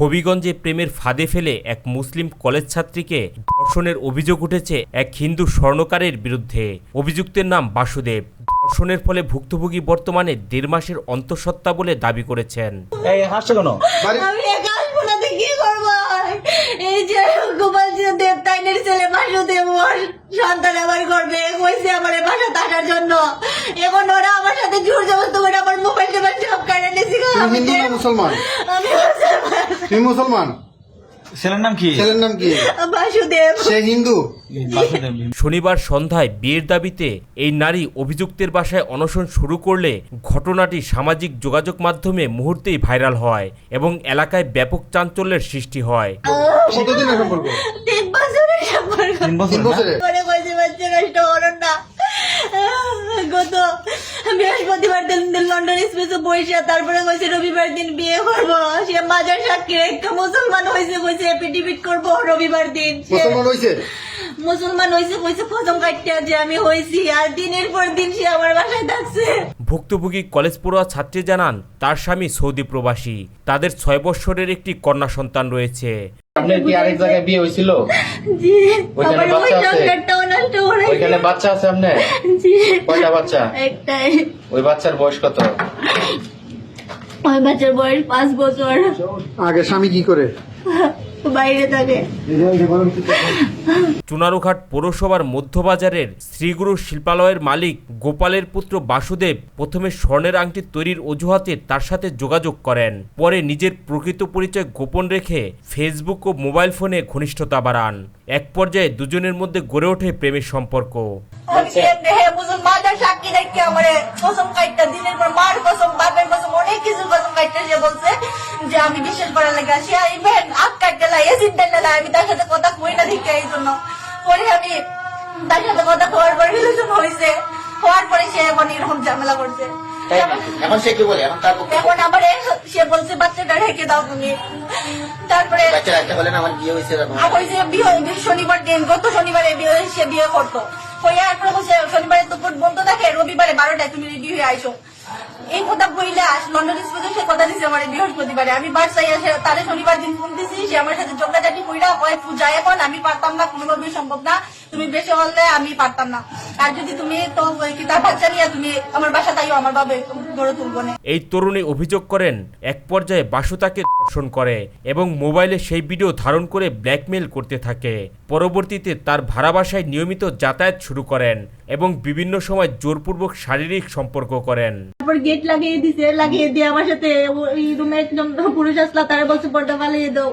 হবিগঞ্জে প্রেমের ফাঁদে ফেলে এক মুসলিম কলেজ ছাত্রীকে ধর্ষণের অভিযোগ উঠেছে এক হিন্দু স্বর্ণকারের বিরুদ্ধে। অভিযুক্তের নাম বাসুদেব। ধর্ষণের ফলে ভুক্তভোগী বর্তমানে দেড় মাসের অন্তঃসত্ত্বা বলে দাবি করেছেন। এই হাসছো কেন? আমি একা আসব না কি করব? এই যে গোপাল দেব তাইনের ছেলে বাসুদেব ওর সন্তান আমার করবে। কইছে আমার বাসা থাকার জন্য। এখন ওরা আমার সাথে জোর জবস্ত করে আমার মোবাইল টোবাইল সব কাটে। নিয়েছি আমি মুসলমান? আমি মুসলমান। তুমি মুসলমান? ছেলের নাম কি? ছেলের নাম কি? বাসুদেব। সে হিন্দু? শনিবার সন্ধ্যায় বিয়ের দাবিতে এই নারী অভিযুক্তের বাসায় অনশন শুরু করলে ঘটনাটি সামাজিক যোগাযোগ মাধ্যমে মুহূর্তেই ভাইরাল হয় এবং এলাকায় ব্যাপক চাঞ্চল্যের সৃষ্টি হয়। তিন বছরের সম্পর্ক। তিন বছর গত বৃহস্পতিবার দিন লন্ডন স্পেসে বসে তারপরে কইছে রবিবার দিন বিয়ে করব। সে মাজার সাক্ষী একটা মুসলমান হয়েছে কইছে করব রবিবার দিন। মুসলমান হয়েছে? মুসলমান হয়েছে কইছে প্রথম কাটতে যে আমি হয়েছি আর দিনের পর দিন সে আমার বাসায় থাকছে। ভুক্তভোগী কলেজ পড়ুয়া ছাত্রী জানান তার স্বামী সৌদি প্রবাসী তাদের ছয় বৎসরের একটি কন্যা সন্তান রয়েছে। আপনার কি আরেক জায়গায় বিয়ে হয়েছিল? জি। ওইখানে বাচ্চা আছে? ওইখানে বাচ্চা আছে আপনার জি। কয়টা বাচ্চা? একটাই। ওই বাচ্চার বয়স কত? ওই বাচ্চার বয়স পাঁচ বছর। আগে স্বামী কি করে? বাইরে থাকে। চুনারুঘাট পৌরসভার মধ্যবাজারের শ্রীগুরু শিল্পালয়ের মালিক গোপালের পুত্র বাসুদেব প্রথমে স্বর্ণের আংটি তৈরির অজুহাতে তার সাথে যোগাযোগ করেন। পরে নিজের প্রকৃত পরিচয় গোপন রেখে ফেসবুক ও মোবাইল ফোনে ঘনিষ্ঠতা বাড়ান। এক পর্যায়ে দুজনের মধ্যে গড়ে ওঠে প্রেমের সম্পর্ক। আমি বিশ্বাস করার লাগে সে ইভেন না আমি তার সাথে কথা কই না এই জন্য পরে আমি তার সাথে কথা পর রিলেশন হয়েছে হওয়ার পরে সে এখন এরকম ঝামেলা করছে। এখন সে কি বলে? এখন তার পক্ষে? এখন আবার সে বলছে বাচ্চাটা রেখে দাও তুমি। তারপরে আমার বিয়ে হয়েছে শনিবার দিন গত শনিবারে বিয়ে সে বিয়ে করতো। শনিবারে তো বন্ধ থাকে রবিবারে বারোটায় তুমি রেডি হয়ে আইসো। এই কথা বইলে আস লন্ডন এক্সপ্রেসে সে কথা দিছে আমার বৃহস্পতিবারে। আমি বার চাই আসে তারে শনিবার দিন ফোন দিছি, সে আমার সাথে যোগাযোগি কইরা হয় পূজা এখন, আমি পারতাম না, কোনোভাবেই সম্ভব না। তুমি বেশি হলে আমি পারতাম না। আর যদি তুমি তো ওই কি বাচ্চা নিয়ে তুমি আমার বাসা তাইও আমার বাবে গড়ে তুলবো না। এই তরুণী অভিযোগ করেন এক পর্যায়ে বাসু তাকে ধর্ষণ করে এবং মোবাইলে সেই ভিডিও ধারণ করে ব্ল্যাকমেল করতে থাকে। পরবর্তীতে তার ভাড়া বাসায় নিয়মিত যাতায়াত শুরু করেন এবং বিভিন্ন সময় জোরপূর্বক শারীরিক সম্পর্ক করেন। তারপর গেট লাগিয়ে দিছে লাগিয়ে দিয়ে আমার সাথে ওই রুমে একজন পুরুষ আসলা তারা বলছে পর্দা পালিয়ে দাও।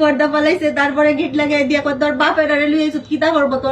পর্দা পালাইছে তারপরে গেট লাগিয়ে দিয়ে কয়, তোর বাপের আরে লুয়ে কিতা করব তোর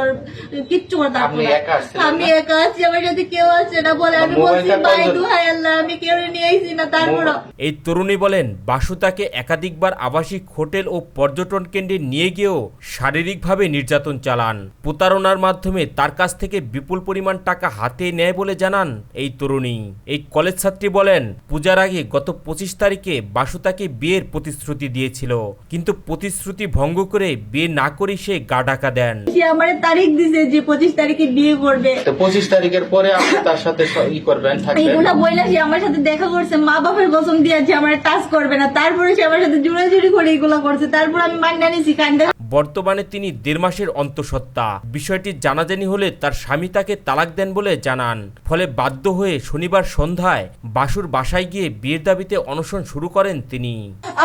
কিচ্ছু আপনি না। একা আসছিলেন আমি একা আছি আমার যদি কেউ আছে না বলে আমি বলছি ভাই হাই দুহাই আল্লাহ আমি কেউ আইছি না তারপরও এই তরুণী বলেন বাসু তাকে একাধিকবার আবাসিক হোটেল ও পর্যটন কেন্দ্রে নিয়ে গিয়েও শারীরিকভাবে নির্যাতন চালান। প্রতারণার মাধ্যমে তার কাছ থেকে বিপুল পরিমাণ টাকা হাতে নেয় বলে জানান এই তরুণী। এই কলেজ ছাত্রী বলেন পূজার আগে গত পঁচিশ তারিখে বাসু তাকে বিয়ের প্রতিশ্রুতি দিয়েছিল কিন্তু প্রতিশ্রুতি ভঙ্গ করে বিয়ে না করে সে গা ঢাকা দেন। সে আমার তারিখ দিছে যে পঁচিশ তারিখে বিয়ে করবে। তো পঁচিশ তারিখের পরে আপনি তার সাথে স- ই করবেন থাকবেন। এইগুলা বইলা সে আমার সাথে দেখা করছে। মা বাপের কসম দিয়েছে আমার টাচ করবে না। তারপরে সে আমার সাথে জুড়ে জুড়ি করে এগুলো করছে। তারপর আমি মান্না নিছি কান্দে বর্তমানে তিনি দেড় মাসের অন্তঃসত্ত্বা। বিষয়টি জানাজানি হলে তার স্বামী তাকে তালাক দেন বলে জানান। ফলে বাধ্য হয়ে শনিবার সন্ধ্যায় বাসুর বাসায় গিয়ে বিয়ের দাবিতে অনশন শুরু করেন তিনি।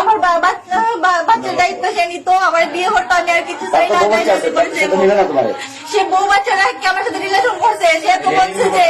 আমার বাচ্চার দায়িত্ব সে নিত আমার বিয়ে হতো আমি আর কিছু চাই না সে সে বউ বাচ্চারা কি আমার সাথে রিলেশন করছে সে তো বলছে যে